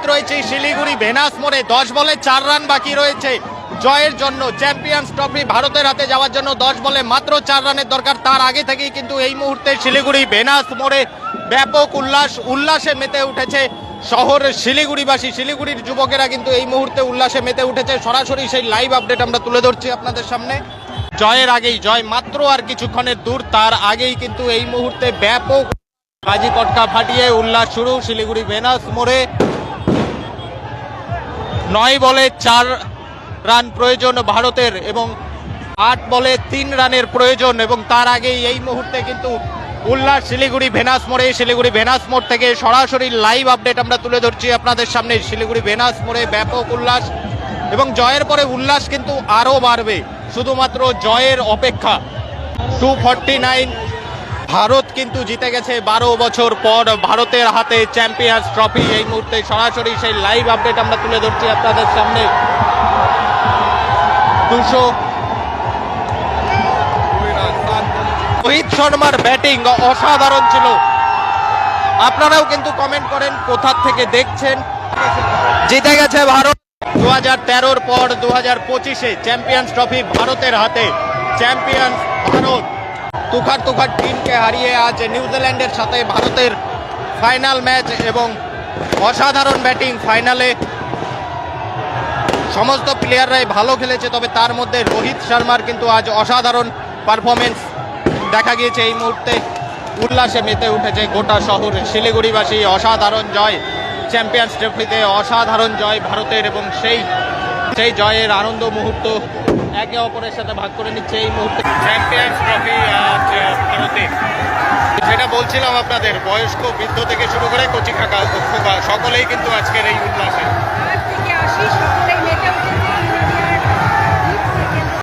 উপস্থিত রয়েছে শিলিগুড়ি ভেনাস মোড়ে দশ বলে চার রান বাকি রয়েছে। জয়ের জন্য চ্যাম্পিয়ন্স ট্রফি ভারতের হাতে যাওয়ার জন্য দশ বলে মাত্র চার রানের দরকার। তার আগে থেকেই কিন্তু এই মুহূর্তে শিলিগুড়ি ভেনাস মোড়ে ব্যাপক উল্লাস, উল্লাসে মেতে উঠেছে শহর শিলিগুড়িবাসী। শিলিগুড়ির যুবকেরা কিন্তু এই মুহূর্তে উল্লাসে মেতে উঠেছে। সরাসরি সেই লাইভ আপডেট আমরা তুলে ধরছি আপনাদের সামনে। জয়ের আগেই, জয় মাত্র আর কিছুক্ষণের দূর, তার আগেই কিন্তু এই মুহূর্তে ব্যাপক বাজি পটকা ফাটিয়ে উল্লাস শুরু। শিলিগুড়ি ভেনাস মোড়ে নয় বলে চার রান প্রয়োজন ভারতের এবং আট বলে তিন রানের প্রয়োজন এবং তার আগেই এই মুহূর্তে কিন্তু উল্লাস, শিলিগুড়ি, ভেনাস মোড়ে, শিলিগুড়ি, ভেনাস মোড় থেকে সরাসরি লাইভ আপডেট আমরা তুলে ধরছি আপনাদের সামনে। শিলিগুড়ি, ভেনাস মোড়ে ব্যাপক উল্লাস এবং জয়ের পরে উল্লাস কিন্তু আরও বাড়বে, শুধুমাত্র জয়ের অপেক্ষা। টু ফর্টি নাইন ভারত কিন্তু জিতে গেছে বারো বছর পর ভারতের হাতে চ্যাম্পিয়ন্স ট্রফি। এই মুহূর্তে সরাসরি সেই লাইভ আপডেট আমরা তুলে ধরছি আপনাদের সামনে। দুশো রোহিত শর্মার ব্যাটিং অসাধারণ ছিল। আপনারাও কিন্তু কমেন্ট করেন কোথা থেকে দেখছেন। জিতে গেছে ভারত। দু হাজার পর দু হাজার পঁচিশে চ্যাম্পিয়ন্স ট্রফি ভারতের হাতে। চ্যাম্পিয়ন্স তুখার তুখার টিমকে হারিয়ে আজ নিউজিল্যান্ডের সাথে ভারতের ফাইনাল ম্যাচ এবং অসাধারণ ব্যাটিং ফাইনালে সমস্ত প্লেয়াররাই ভালো খেলেছে, তবে তার মধ্যে রোহিত শর্মার কিন্তু আজ অসাধারণ পারফরমেন্স দেখা গিয়েছে। এই মুহূর্তে উল্লাসে মেতে উঠেছে গোটা শহর। শিলিগুড়িবাসী, অসাধারণ জয়। চ্যাম্পিয়ন্স ট্রফিতে অসাধারণ জয় ভারতের এবং সেই সেই জয়ের আনন্দ মুহূর্ত একে অপরের সাথে ভাগ করে নিচ্ছে এই মুহূর্তে। চ্যাম্পিয়ন্স ট্রফি ভারতে। যেটা বলছিলাম আপনাদের বয়স্ক বৃদ্ধ থেকে শুরু করে কচি কাকা সকলেই কিন্তু আজকের এই উল্লাসে।